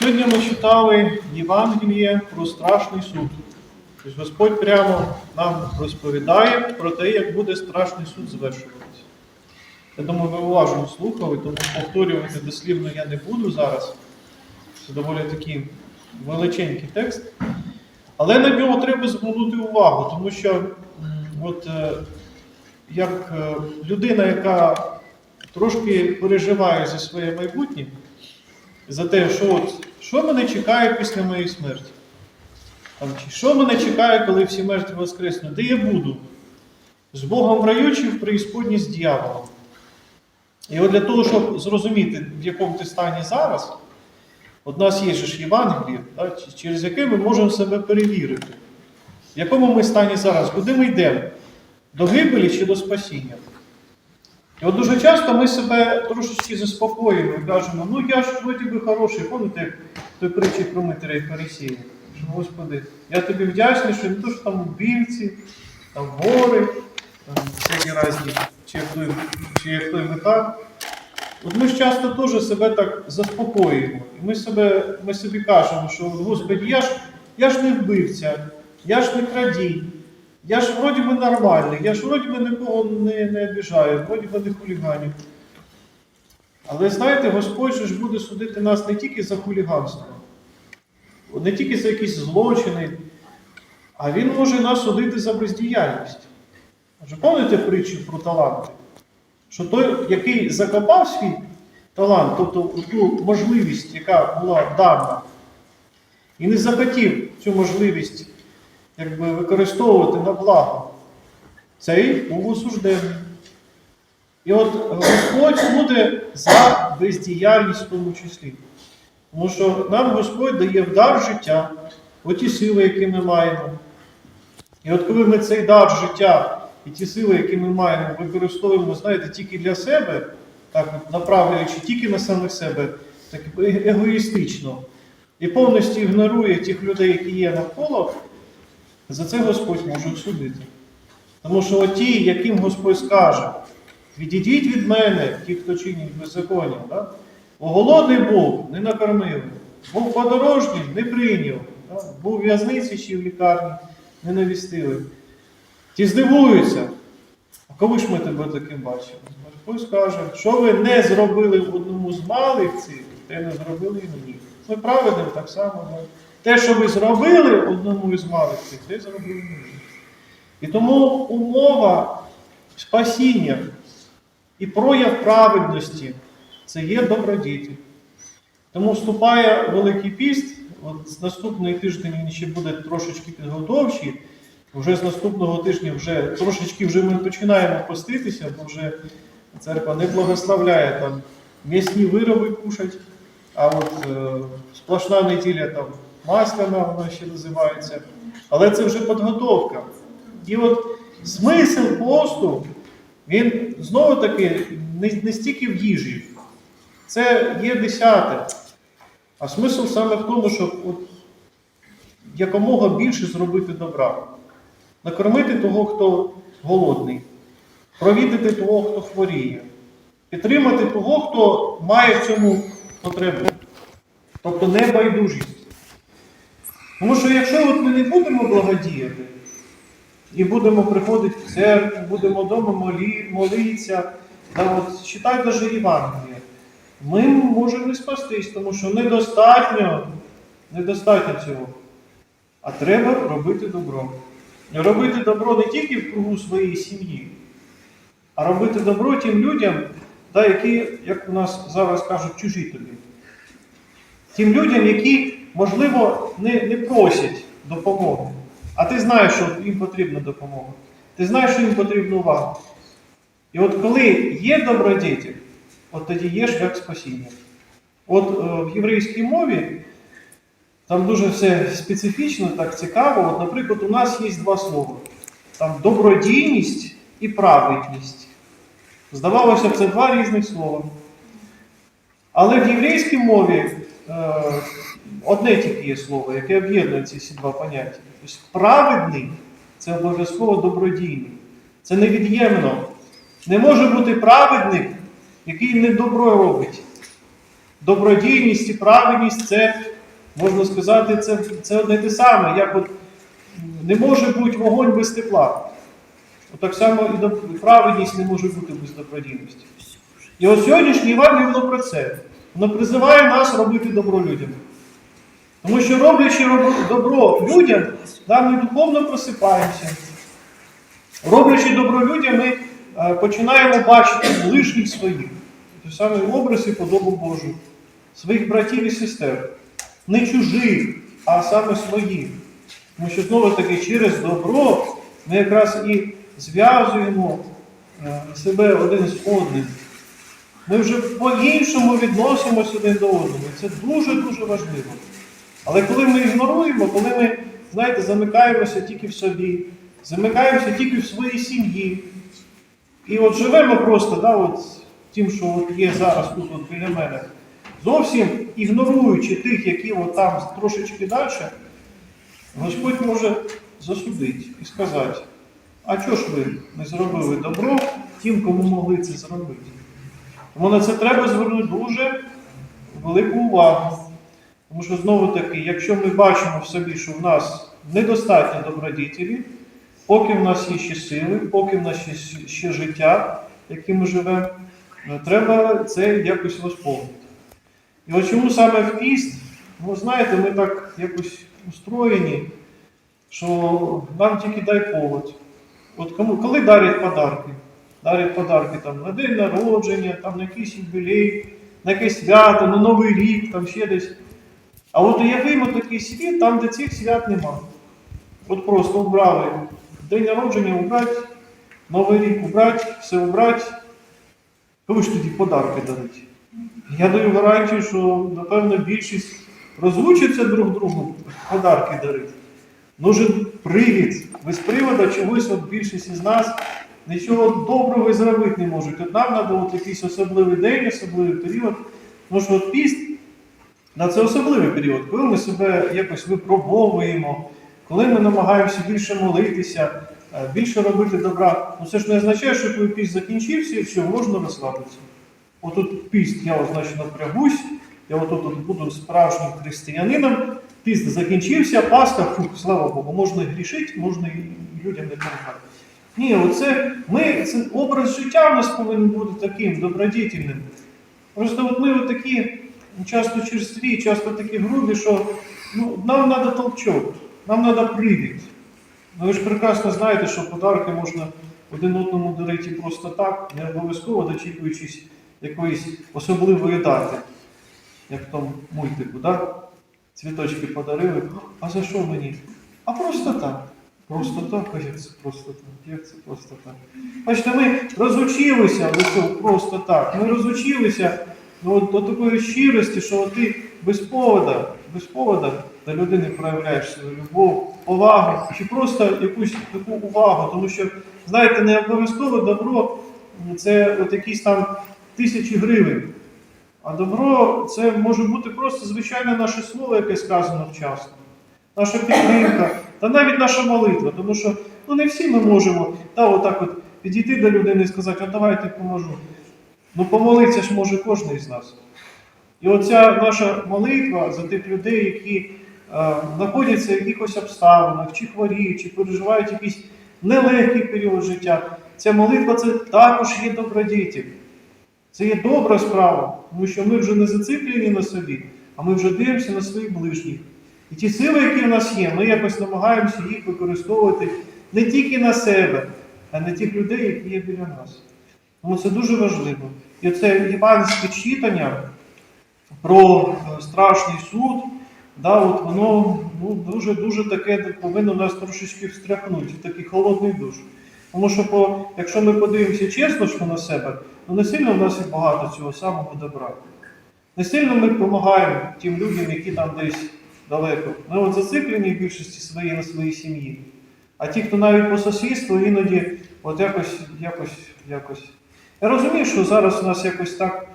Сьогодні ми читали Євангеліє про страшний суд. Тобто Господь прямо нам розповідає про те, як буде страшний суд звершуватися. Я думаю, ви уважно слухали, тому повторювати дослівно я не буду зараз. Це доволі такий величенький текст. Але на нього треба звернути увагу, тому що от, е, як е, людина, яка трошки переживає за своє майбутнє, за те, що от, що мене чекає після моєї смерті. Там, чи що мене чекає, коли всі мертві воскреснуть? Де я буду? З Богом в раю чи в преісподній з дьяволом? І от для того, щоб зрозуміти, в якому ти стані зараз, от нас є ж Євангеліє, через яке ми можемо себе перевірити. В якому ми стані зараз? Куди ми йдемо? До гибелі чи до спасіння? І от дуже часто ми себе трошечки заспокоюємо і кажемо, ну я ж вроді би хороший, пам'ятаєте, той притчі про Митаря і Фарисія. Що, Господи, я тобі вдячний, що не то, що там вбивці, там вори, там всякі разні, чи як той, чи як той Митар. От ми ж часто теж себе так заспокоюємо. І ми, себе, ми собі кажемо, що Господи, я ж, я ж не вбивця, я ж не крадій, я ж вроді би нормальний, я ж вроді би нікого не, не обіжаю, вроді би не хуліганю. Але знаєте, Господь ж буде судити нас не тільки за хуліганство, не тільки за якісь злочини, а Він може нас судити за бездіяльність. Адже пам'ятаєте притчу про таланти? Що той, який закопав свій талант, тобто ту можливість, яка була дана, і не захотів цю можливість якби, використовувати на благо, цей був осуждений. І от Господь буде за бездіяльність в тому числі. Тому що нам Господь дає в дар життя, оті сили, які ми маємо. І от коли ми цей дар життя і ті сили, які ми маємо, використовуємо, знаєте, тільки для себе, так направляючи тільки на самих себе, так егоїстично, і повністю ігнорує тих людей, які є навколо, за це Господь може судити. Тому що ті, яким Господь скаже, відійдіть від мене, ті, хто чинять беззаконня, да? Голодний був, не накормив, був подорожній, не прийняв, да? був в в'язниці чи в лікарні, не навістили. Ті здивуються. А коли ж ми тебе таким бачимо? Господь скаже, що ви не зробили в одному з малих цих, те не зробили і мені. Ми праведним так само. да. Те, що ви зробили одному із малих те зробили мені. І тому умова спасіння і прояв праведності це є добродіти. Тому вступає Великий піст, от з наступний тиждень він ще буде трошечки підготовчий. Вже з наступного тижня вже трошечки вже ми починаємо поститися, бо вже церква не благословляє там м'ясні вироби кушать, а от е, сплошна неділя там масляна, вона ще називається. Але це вже підготовка. І от смисл посту, він знову таки не, не стільки в їжі. Це є десяте. А смисл саме в тому, щоб от якомога більше зробити добра. Накормити того, хто голодний, провідати того, хто хворіє, підтримати того, хто має в цьому потребу. Тобто небайдужість. Тому що якщо от ми не будемо благодіяти, і будемо приходити в церкву, будемо вдома молі, молитися, та от, читай даже Євангелія, ми можемо не спастись, тому що недостатньо, недостатньо цього. А треба робити добро. Робити добро не тільки в кругу своєї сім'ї, а робити добро тим людям, та, які, як у нас зараз кажуть, чужі тобі. Тим людям, які, можливо, не, не просять допомоги. А ти знаєш, що їм потрібна допомога. Ти знаєш, що їм потрібна увага. І от коли є добродетель, от тоді є шлях спасіння. От е, в єврейській мові там дуже все специфічно, так цікаво. От, наприклад, у нас є два слова: там добродійність і праведність. Здавалося б, це два різних слова. Але в єврейській мові одне тільки є слово, яке об'єднує ці всі два поняття. Тобто праведний це обов'язково добродійний. Це невід'ємно. Не може бути праведник, який не добро робить. добродійність і правильність це, можна сказати, це, це одне те саме. Як от не може бути вогонь без тепла. От так само і праведність не може бути без добродійності. І от сьогоднішнє Євангеліє воно про це. Воно призиває нас робити добро людям. Тому що роблячи добро людям, да, ми духовно просипаємося. Роблячи добро людям, ми е, починаємо бачити ближніх своїх. Той самий образ і подобу Божу. Своїх братів і сестер. Не чужих, а саме своїх. Тому що знову таки через добро ми якраз і зв'язуємо е, себе один з одним. Ми вже по-іншому відносимося один до одного. Це дуже-дуже важливо. Але коли ми ігноруємо, коли ми, знаєте, замикаємося тільки в собі, замикаємося тільки в своїй сім'ї, і от живемо просто, да, от, тим, що от є зараз тут от біля мене, зовсім ігноруючи тих, які от там трошечки далі, Господь може засудити і сказати, а чого ж ви не зробили добро тим, кому могли це зробити? Тому на це треба звернути дуже велику увагу. Тому що знову таки, якщо ми бачимо в собі, що в нас недостатньо добродітелі, поки в нас є ще сили, поки в нас є ще життя, яким ми живемо, е, треба це якось восполнити. І от чому саме в піст, ну знаєте, ми так якось устроєні, що нам тільки дай повод. От кому, коли дарять подарки? Дарять подарки там, на день народження, там, на якийсь юбілей, на якесь свято, на Новий рік, там ще десь. А от уявимо такий світ, там, де цих свят нема. От просто убрали день народження убрати, Новий рік убрати, все убрати. Кому ж тоді подарки дарить? Я даю гарантію, що, напевно, більшість розлучиться друг другу подарки дарити. Нужен привід. Без привода чогось от більшість із нас нічого доброго і зробити не можуть. Нам треба от якийсь особливий день, особливий період. Тому що от піст на це особливий період, коли ми себе якось випробовуємо, коли ми намагаємося більше молитися, е, більше робити добра. Ну це ж не означає, що коли піст закінчився і все, можна розслабитися. Отут піст, я значить, напрягусь, я отут от буду справжнім християнином, піст закінчився, Пасха, фух, слава Богу, можна грішити, можна і людям не допомагати. Ні, оце ми, це образ життя в нас повинен бути таким добродітельним. Просто от ми такі часто черстві, часто такі грубі, що ну, нам треба толчок, нам треба привід. Ну, ви ж прекрасно знаєте, що подарки можна один одному дарити просто так, не обов'язково дочікуючись якоїсь особливої дати, як в тому мультику, да? цвіточки подарили. А за що мені? А просто так. Просто так, а як це просто так? Бачите, ми розучилися просто так. Ми розучилися до, до такої щирості, що ти без повода, без повода до людини проявляєш свою любов, повагу чи просто якусь таку увагу. Тому що, знаєте, не обов'язково добро це от якісь там тисячі гривень. А добро це може бути просто звичайне наше слово, яке сказано вчасно. Наша підтримка, та навіть наша молитва. Тому що ну, не всі ми можемо та, отак от підійти до людини і сказати, а давай я тобі поможу. Ну помолитися ж може кожен із нас. І оця наша молитва за тих людей, які е, знаходяться в якихось обставинах, чи хворіють, чи переживають якийсь нелегкий період життя. Ця молитва це також є добродітель. Це є добра справа, тому що ми вже не зациклені на собі, а ми вже дивимося на своїх ближніх. І ті сили, які в нас є, ми якось намагаємося їх використовувати не тільки на себе, а на тих людей, які є біля нас. Тому це дуже важливо. І це іванське читання про е, страшний суд, да, от воно ну, дуже дуже таке повинно нас трошечки встряхнути такий холодний душ. Тому що, по, якщо ми подивимося чесно що на себе, то не сильно в нас є багато цього самого добра. Не сильно ми допомагаємо тим людям, які там десь далеко. Ми от зациклені в більшості своїй на своїй сім'ї. А ті, хто навіть по сусідству, іноді от якось, якось, якось. Я розумію, що зараз у нас якось так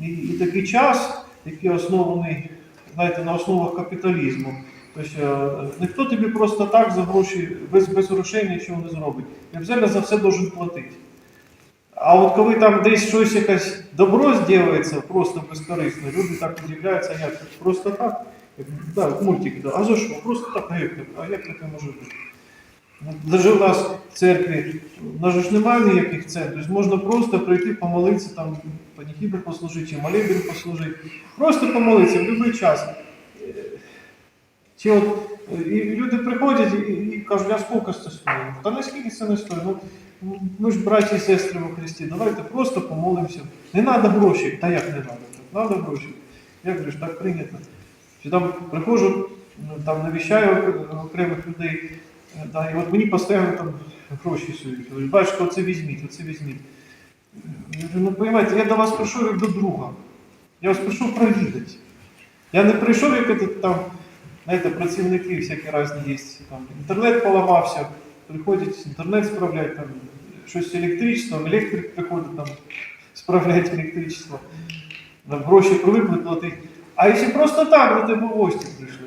і, і такий час, який оснований, знаєте, на основах капіталізму. Тобто е, ніхто тобі просто так за гроші, без, без грошей нічого не зробить. І взагалі за все должен платити. А от коли там десь щось якесь добро зробиться, просто безкорисно, люди так удивляються, як просто так. Да, мультики, да. а за що? Просто так, а як, так? а як таке може бути? Даже у нас в церкві, у нас ж немає ніяких церкв, тобто можна просто прийти помолитися, там, паніхіду послужити, молебен послужити. Просто помолитися в будь-який час. Чи от, і люди приходять і, і кажуть, а скільки це стоїть? Та наскільки це не стоїть? Ну, ми ж браті і сестри у Христі, давайте просто помолимося. Не треба гроші. Та як не треба? Треба гроші. Же ж так прийнято? Чи там приходжу, ну, там навіщаю окремих людей, е, да, і от мені постійно там гроші сують. Кажуть, Бачите, оце візьміть, оце візьміть. Я говорю, ну, розумієте, я до вас прийшов як до друга. Я вас прийшов провідати. Я не прийшов, як там, знаєте, працівники всякі різні є. Там, інтернет поламався, приходять інтернет справляти, там, щось з електричеством, електрик приходить там, справляти електричество, там, гроші привикли платити. А якщо просто так до тебе в гості прийшли.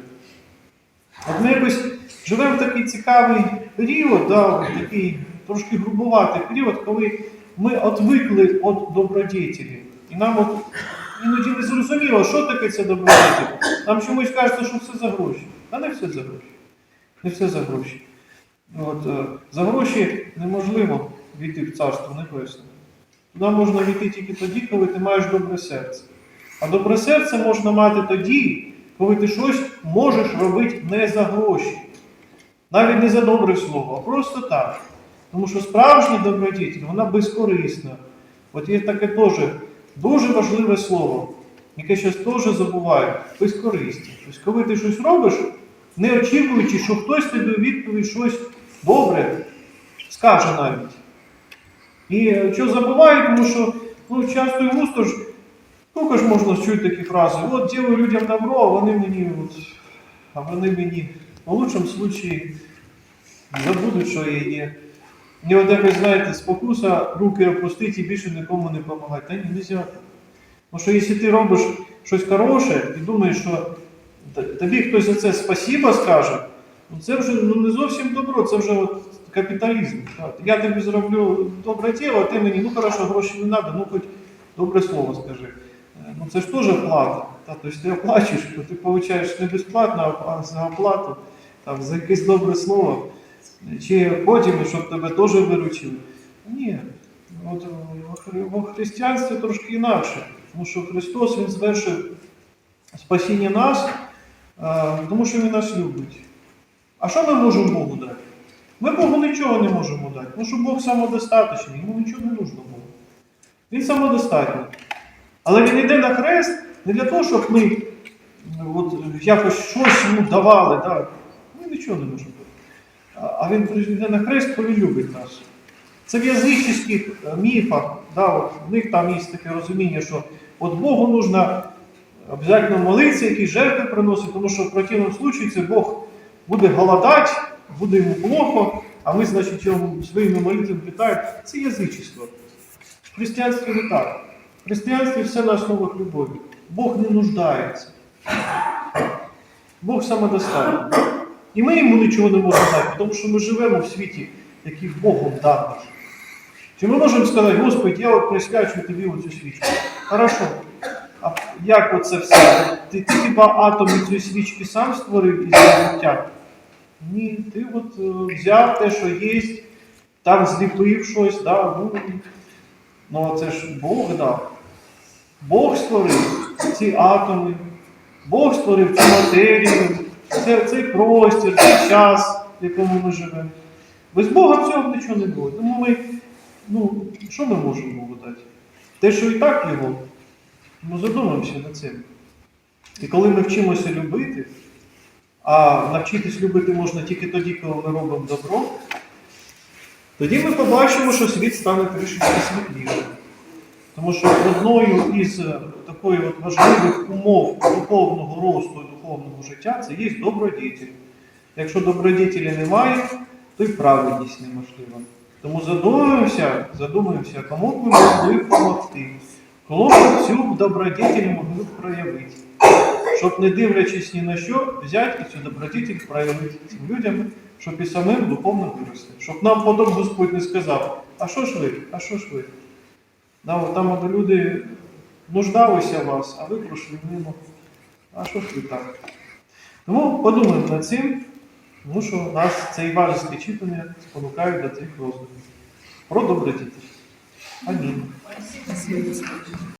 От ми якось живемо в такий цікавий період, да, такий трошки грубуватий період, коли ми отвикли від добродетелів. І нам от іноді не зрозуміло, що таке це добродетель. Нам чомусь кажеться, що все за гроші. А не все за гроші. Не все за гроші. От, е, за гроші неможливо війти в Царство Небесне. Туди можна війти тільки тоді, коли ти маєш добре серце. А добре серце можна мати тоді, коли ти щось можеш робити не за гроші. Навіть не за добре слово, а просто так. Тому що справжня добродітель, вона безкорисна. От є таке теж дуже важливе слово, яке зараз теж забувають, безкорисність. Тобто, коли ти щось робиш, не очікуючи, що хтось тобі у відповідь щось добре скаже навіть. І е, що забувають, тому що ну, часто і густо ж, скільки ж можна чути такі фрази, от ділаю людям добро, а вони мені, от, а вони мені в лучшому случаї забудуть, що я є. Мені от якось, знаєте, спокуса руки опустити і більше нікому не допомагати. Та ні, не. Тому що якщо ти робиш щось хороше і думаєш, що тобі хтось за це спасіба скаже, ну це вже ну, не зовсім добро, це вже от капіталізм. Так. Я тобі зроблю добре діло, а ти мені, ну хорошо, гроші не треба, ну хоч добре слово скажи. Е, Ну це ж теж плата. Та, тобто ти оплачуєш, то ти отримуєш не безплатно, а за оплату, там, за якесь добре слово. Чи потім, щоб тебе теж виручили? Ні. От, хри- во християнстві трошки інакше. Тому що Христос Він звершив спасіння нас, тому що Він нас любить. А що ми можемо Богу дати? Ми Богу нічого не можемо дати, тому що Бог самодостаточний, йому нічого не нужно Богу. Він самодостатній. Але він йде на хрест не для того, щоб ми ну, от, якось щось йому давали. Да? Ми нічого не можемо дати. А- він йде на хрест, бо він любить нас. Це в язичних е, міфах, да, от, в них там є таке розуміння, що от Богу нужно обов'язково молитися, якісь жертви приносити, тому що в противному случаї це Бог буде голодати, буде йому плохо, а ми, значить, його своїми молитвами питаємо. Це язичество. В не так. Християнстві все на основах любові. Бог не нуждається. Бог самодостатній. І ми йому нічого не можемо дати, тому що ми живемо в світі, який Богом даний. Чи ми можемо сказати, Господь, я от присвячую тобі оцю свічку? Хорошо. А як оце все? Ти, ти хіба атом від цієї свічки сам створив із життя? Ні, ти от е, взяв те, що є, там зліпив щось, да, ну, ну це ж Бог дав. Бог створив ці атоми, Бог створив цю матерію, це, цей простір, цей час, в якому ми живемо. Без Бога цього нічого не було. Тому ми, ну, що ми можемо Богу дати? Те, що і так його, ну задумаємося над цим. І коли ми вчимося любити, а навчитись любити можна тільки тоді, коли ми робимо добро, тоді ми побачимо, що світ стане трішки світлішим. Тому що одною із е, такої от важливих умов духовного росту і духовного життя це є добродітель. Якщо добродітелі немає, то й праведність неможлива. Тому задумаємося, задумаємося, кому б ми могли допомогти, кому б цю добродітель могли б проявити. Щоб, не дивлячись ні на що, взяти цю добродітель проявити цим людям, щоб і самим духовно вирости. Щоб нам потім Господь не сказав, а що ж ви, а що ж ви? Там от люди нуждалися в вас, а ви пройшли мимо. А що ж ви так? Тому подумаємо над цим, тому що нас це іванівське читання спонукають до цих роздумів. Про добродітель. Амінь.